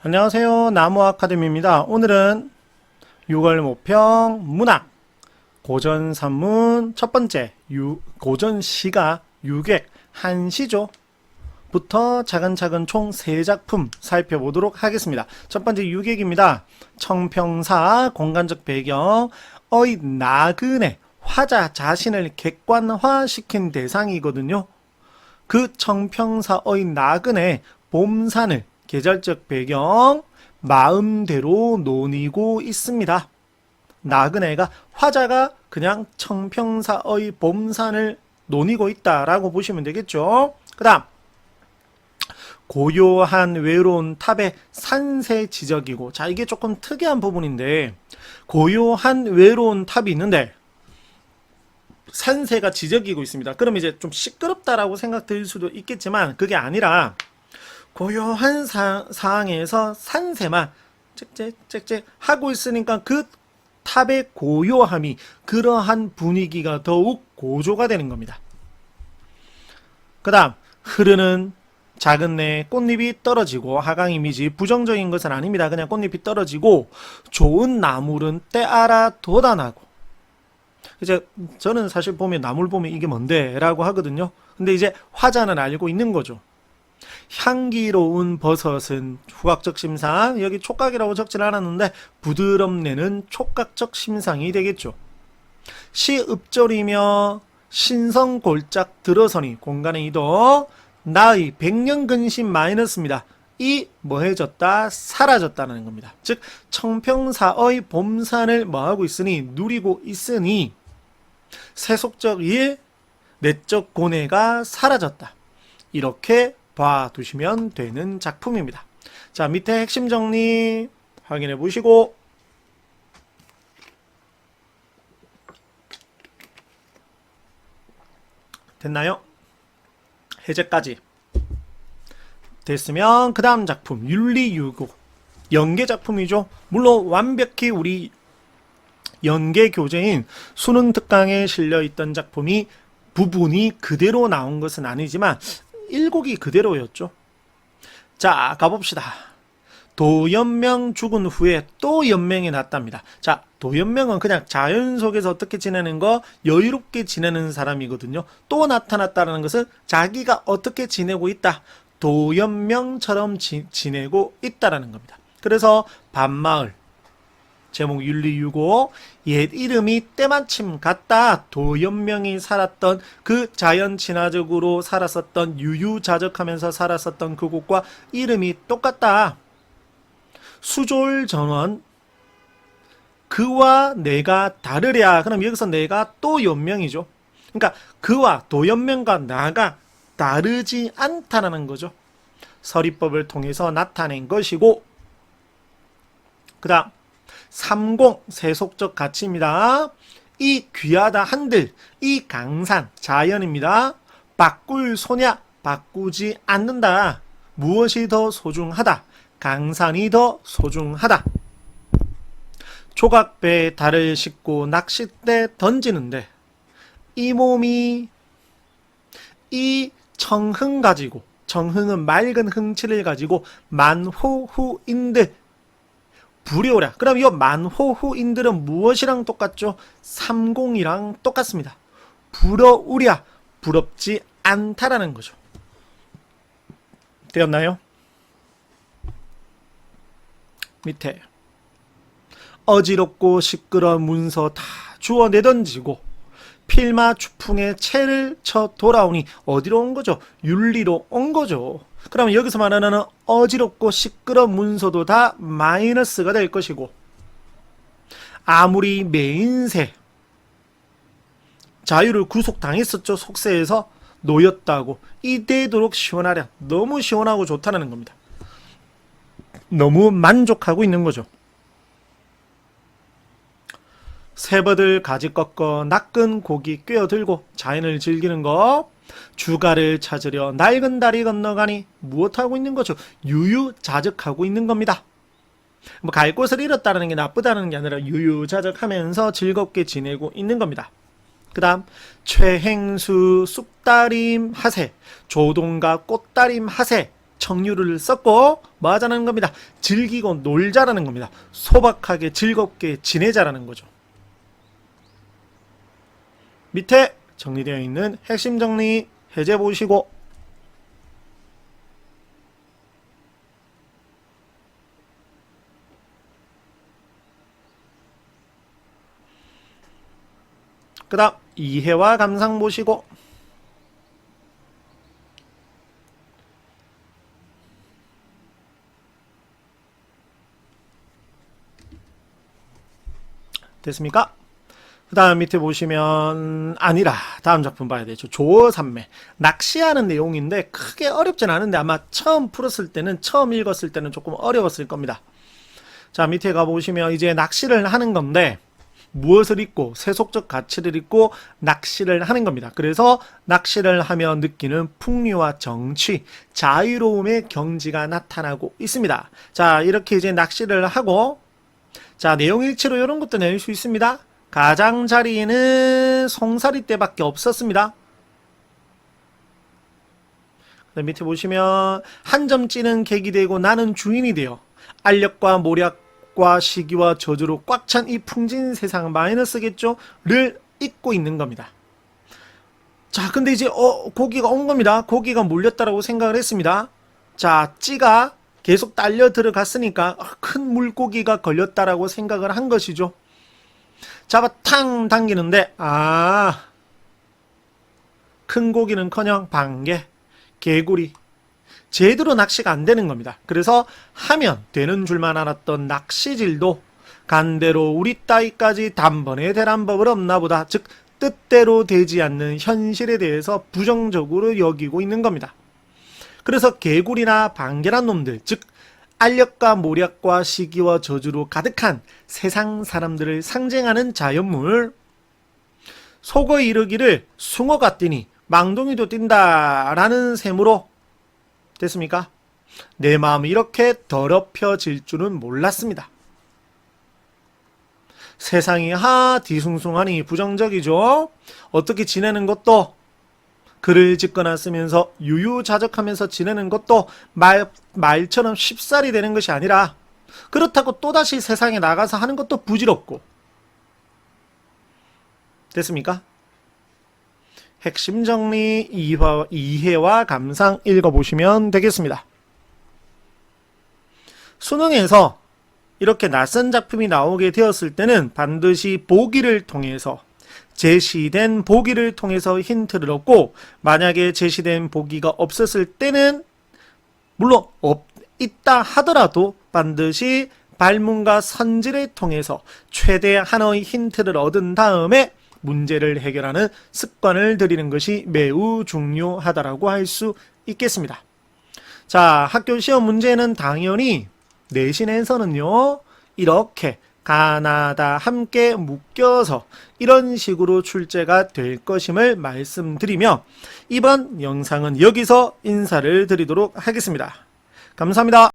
안녕하세요. 나무 아카데미입니다. 오늘은 6월 모평 문학 고전 산문 첫 번째 유, 고전 시가 유객 한시조 부터 차근차근 총세 작품 살펴보도록 하겠습니다. 첫 번째 유객입니다. 청평사 공간적 배경 어이 나그네 화자 자신을 객관화시킨 대상이거든요. 그 청평사의 나그네 봄산을 계절적 배경 마음대로 논이고 있습니다. 나그네가 화자가 그냥 청평사의 봄산을 논이고 있다라고 보시면 되겠죠. 그 다음 고요한 외로운 탑의 산세 지적이고 자 이게 조금 특이한 부분인데 고요한 외로운 탑이 있는데 산세가 지적이고 있습니다. 그럼 이제 좀 시끄럽다라고 생각될 수도 있겠지만 그게 아니라 고요한 사, 상황에서 산세만 짹짹짹짹 하고 있으니까 그 탑의 고요함이 그러한 분위기가 더욱 고조가 되는 겁니다. 그 다음 흐르는 작은 내 꽃잎이 떨어지고 하강 이미지 부정적인 것은 아닙니다. 그냥 꽃잎이 떨어지고 좋은 나물은 때알아 돋아나고 이제 저는 사실 보면 나물 보면 이게 뭔데 라고 하거든요. 근데 이제 화자는 알고 있는 거죠. 향기로운 버섯은 후각적 심상 여기 촉각이라고 적진 않았는데 부드럽네는 촉각적 심상이 되겠죠. 시읍절이며 신성 골짝 들어서니 공간의 이동 나의 백년 근심 마이너스입니다. 이 뭐해졌다 사라졌다는 겁니다. 즉 청평사의 봄산을 뭐하고 있으니 누리고 있으니 세속적 일 내적 고뇌가 사라졌다. 이렇게 봐두시면 되는 작품입니다. 자 밑에 핵심 정리 확인해 보시고 됐나요? 해제까지 됐으면 그 다음 작품 윤리유고 연계 작품이죠. 물론 완벽히 우리 연계 교재인 수능 특강에 실려 있던 작품이 부분이 그대로 나온 것은 아니지만 일곡이 그대로였죠. 자, 가봅시다. 도연명 죽은 후에 또 연명이 났답니다. 자, 도연명은 그냥 자연 속에서 어떻게 지내는 거 여유롭게 지내는 사람이거든요. 또 나타났다는 것은 자기가 어떻게 지내고 있다. 도연명처럼 지, 지내고 있다라는 겁니다. 그래서 밤마을 제목 윤리유고. 옛 이름이 때마침 같다. 도연명이 살았던 그 자연 친화적으로 살았었던 유유자적하면서 살았었던 그곳과 이름이 똑같다. 수졸 전원. 그와 내가 다르랴. 그럼 여기서 내가 또 연명이죠. 그러니까 그와 도연명과 나가 다르지 않다라는 거죠. 서리법을 통해서 나타낸 것이고. 그 다음 삼공 세속적 가치입니다. 이 귀하다 한들 이 강산 자연입니다. 바꿀 소냐 바꾸지 않는다. 무엇이 더 소중하다. 강산이 더 소중하다. 조각배에 달을 싣고 낚싯대 던지는데 이 몸이 이 청흥 가지고 청흥은 맑은 흥치를 가지고 만호후인데 불효라. 그럼 이 만호후인들은 무엇이랑 똑같죠? 삼공이랑 똑같습니다. 부러우랴. 부럽지 않다라는 거죠. 되었나요? 밑에 어지럽고 시끄러운 문서 다 주워 내던지고 필마 추풍에 채를 쳐 돌아오니 어디로 온 거죠? 윤리로 온 거죠. 그러면 여기서 말하는 어지럽고 시끄러운 문서도 다 마이너스가 될 것이고 아무리 매인세 자유를 구속당했었죠 속세에서 놓였다고 이대도록 시원하랴 너무 시원하고 좋다는 겁니다 너무 만족하고 있는 거죠 새버들 가지 꺾어 낚은 고기 꿰어들고 자연을 즐기는 거 주가를 찾으려 낡은 다리 건너가니 무엇하고 있는 거죠? 유유자적하고 있는 겁니다. 뭐 갈 곳을 잃었다는 게 나쁘다는 게 아니라 유유자적하면서 즐겁게 지내고 있는 겁니다. 그 다음 최행수 쑥다림 하세 조동가 꽃다림 하세 청유를 썼고 뭐 하자는 겁니다. 즐기고 놀자라는 겁니다. 소박하게 즐겁게 지내자라는 거죠. 밑에 정리되어 있는 핵심 정리 해제 보시고 그 다음 이해와 감상 보시고 됐습니까? 그 다음 밑에 보시면 아니라 다음 작품 봐야 되죠. 조어산매 낚시하는 내용인데 크게 어렵진 않은데 아마 처음 풀었을 때는 처음 읽었을 때는 조금 어려웠을 겁니다. 자 밑에 가보시면 이제 낚시를 하는 건데 무엇을 입고 세속적 가치를 입고 낚시를 하는 겁니다. 그래서 낚시를 하며 느끼는 풍류와 정취, 자유로움의 경지가 나타나고 있습니다. 자 이렇게 이제 낚시를 하고 자 내용 일치로 이런 것도 낼 수 있습니다. 가장자리는 송사리 때밖에 없었습니다. 밑에 보시면 한 점 찌는 객이 되고 나는 주인이 되어 알력과 모략과 시기와 저주로 꽉 찬 이 풍진 세상 마이너스겠죠?를 잊고 있는 겁니다. 자, 근데 이제 어 고기가 온 겁니다. 고기가 몰렸다라고 생각을 했습니다. 자, 찌가 계속 딸려 들어갔으니까 아, 큰 물고기가 걸렸다라고 생각을 한 것이죠. 잡아 탕 당기는데 아, 큰 고기는커녕 반개, 개구리 제대로 낚시가 안 되는 겁니다. 그래서 하면 되는 줄만 알았던 낚시질도 간대로 우리 따위까지 단번에 되란 법을 없나 보다. 즉 뜻대로 되지 않는 현실에 대해서 부정적으로 여기고 있는 겁니다. 그래서 개구리나 반개란 놈들, 즉 알력과 모략과 시기와 저주로 가득한 세상 사람들을 상징하는 자연물 속어 이르기를 숭어가 뛰니 망둥이도 뛴다 라는 셈으로 됐습니까? 내 마음이 이렇게 더럽혀질 줄은 몰랐습니다. 세상이 하 뒤숭숭하니 부정적이죠. 어떻게 지내는 것도 글을 짓거나 쓰면서 유유자적하면서 지내는 것도 말, 말처럼 쉽사리 되는 것이 아니라 그렇다고 또다시 세상에 나가서 하는 것도 부질없고 됐습니까? 핵심 정리 이화, 이해와 감상 읽어보시면 되겠습니다. 수능에서 이렇게 낯선 작품이 나오게 되었을 때는 반드시 보기를 통해서 제시된 보기를 통해서 힌트를 얻고 만약에 제시된 보기가 없었을 때는 물론 없, 있다 하더라도 반드시 발문과 선지를 통해서 최대한의 힌트를 얻은 다음에 문제를 해결하는 습관을 들이는 것이 매우 중요하다라고 할 수 있겠습니다. 자, 학교 시험 문제는 당연히 내신에서는요, 이렇게 가나다 함께 묶여서 이런 식으로 출제가 될 것임을 말씀드리며 이번 영상은 여기서 인사를 드리도록 하겠습니다. 감사합니다.